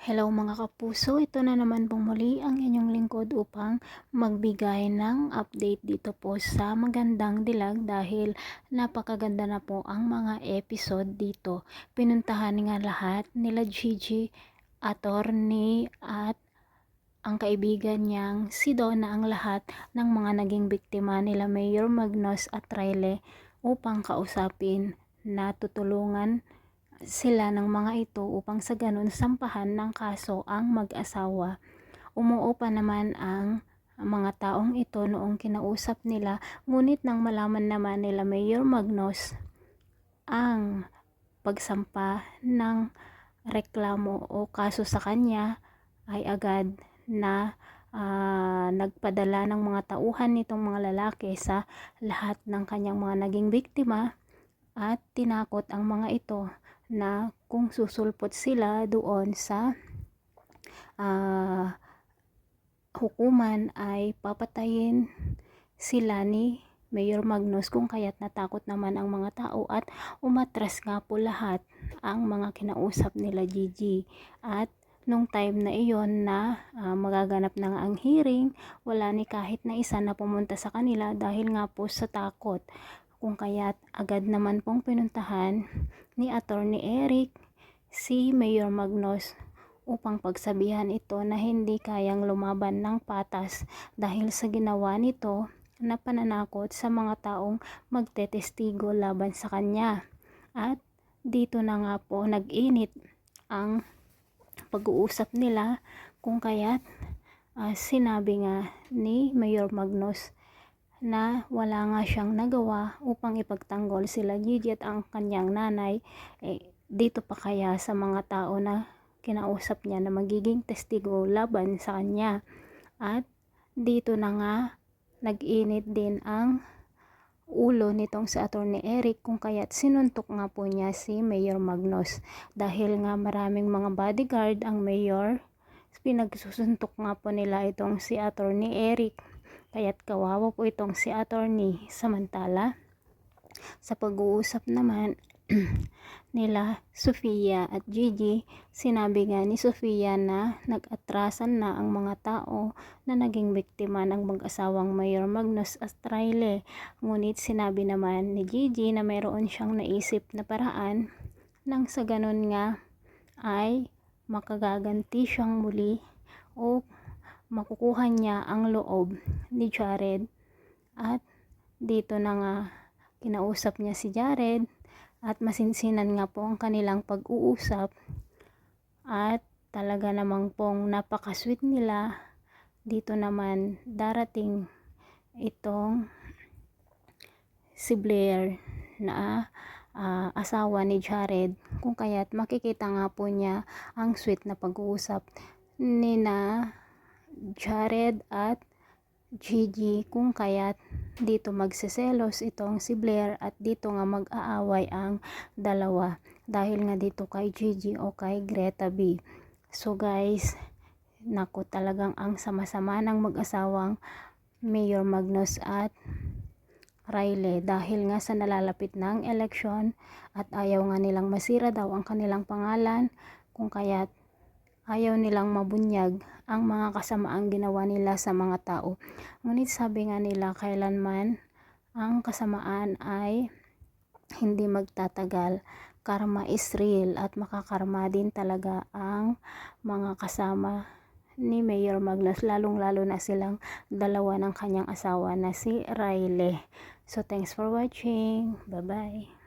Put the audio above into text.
Hello mga kapuso, ito na naman pong muli ang inyong lingkod upang magbigay ng update dito po sa magandang dilag dahil napakaganda na po ang mga episode dito. Pinuntahan nga lahat nila Gigi, attorney at ang kaibigan niyang si Donna ang lahat ng mga naging biktima nila Mayor Magnos at Riley upang kausapin na tutulungan sila ng mga ito upang sa ganun sampahan ng kaso ang mag-asawa. Umuo pa naman ang mga taong ito noong kinausap nila ngunit nang malaman naman nila Mayor Magnos ang pagsampa ng reklamo o kaso sa kanya ay agad na uh, nagpadala ng mga tauhan nitong mga lalaki sa lahat ng kanyang mga naging biktima at tinakot ang mga ito na kung susulpot sila doon sa uh, hukuman ay papatayin sila ni Mayor Magnus kung kaya't natakot naman ang mga tao at umatras nga po lahat ang mga kinausap nila Gigi. At nung time na iyon na uh, magaganap na nga ang hearing wala ni kahit na isa na pumunta sa kanila dahil nga po sa takot kung kaya't agad naman pong pinuntahan ni Attorney Eric si Mayor Magnos upang pagsabihan ito na hindi kayang lumaban ng patas dahil sa ginawa nito na pananakot sa mga taong magtetestigo laban sa kanya. At dito na nga po nag-init ang pag-uusap nila kung kaya't uh, sinabi nga ni Mayor Magnos na wala nga siyang nagawa upang ipagtanggol sila Gigi at ang kanyang nanay eh, dito pa kaya sa mga tao na kinausap niya na magiging testigo laban sa kanya? At dito na nga nag-init din ang ulo nitong si Attorney Eric kung kaya't sinuntok nga po niya si Mayor Magnos dahil nga maraming mga bodyguard ang mayor pinagsusuntok nga po nila itong si Attorney Eric Kaya't kawawa po itong si attorney. Samantala, sa pag-uusap naman nila Sofia at Gigi, sinabi nga ni Sofia na nag-atrasan na ang mga tao na naging biktima ng mag-asawang Mayor Magnus Astraile. Ngunit sinabi naman ni Gigi na mayroon siyang naisip na paraan nang sa ganun nga ay makagaganti siyang muli o makukuha niya ang loob ni Jared. At dito na nga kinausap niya si Jared at masinsinan nga po ang kanilang pag-uusap. At talaga namang pong napaka-sweet nila. Dito naman darating itong si Blair na uh, asawa ni Jared. Kung kaya't makikita nga po niya ang sweet na pag-uusap ni na Jared at Gigi kung kaya't dito magseselos itong si Blair at dito nga mag-aaway ang dalawa dahil nga dito kay Gigi o kay Greta B. So guys, nako talagang ang sama-sama ng mag-asawang Mayor Magnus at Riley dahil nga sa nalalapit ng eleksyon at ayaw nga nilang masira daw ang kanilang pangalan kung kaya't ayaw nilang mabunyag ang mga kasamaang ginawa nila sa mga tao. Ngunit sabi nga nila kailanman ang kasamaan ay hindi magtatagal. Karma is real at makakarma din talaga ang mga kasama ni Mayor Magnus lalong lalo na silang dalawa ng kanyang asawa na si Riley. So thanks for watching. Bye bye.